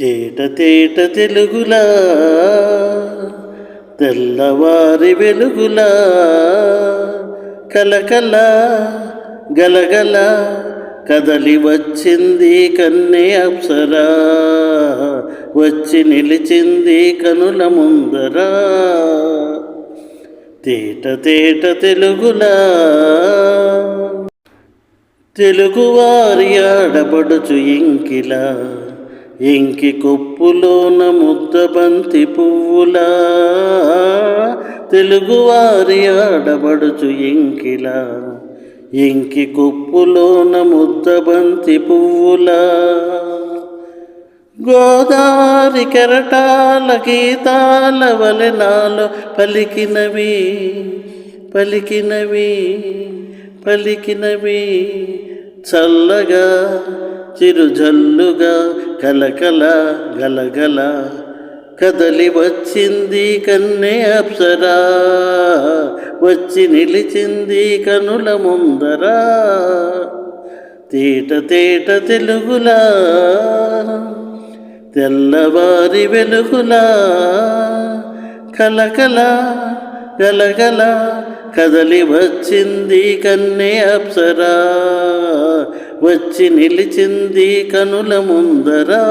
తేట తేట తెలుగులా తెల్లవారి వెలుగులా కలకల గలగల కదలి వచ్చింది కన్నే అప్సరా వచ్చి నిలిచింది కనుల ముందరా. తేట తేట తెలుగులా తెలుగువారి ఆడబడుచు ఇంకిలా ఇంకి కొప్పులోన ముద్దబంతి పువ్వులా తెలుగువారి ఆడబడుచు ఇంకిలా. ఇంకి కొప్పులోన ముద్దబంతి పువ్వులా. గోదారి కెరటాల గీతాల వలనాలు పలికినవి పలికినవి పలికినవి చల్లగా చిరుజల్లుగా కలకల గలగల కదలి వచ్చింది కన్నే అప్సరా. వచ్చి నిలిచింది కనుల ముందరా. తేట తేట తెలుగులా తెల్లవారి వెలుగులా. కలకల గలగల కదలి వచ్చింది కన్నే అప్సరా. వచ్చి నిలిచింది కనుల ముందరా.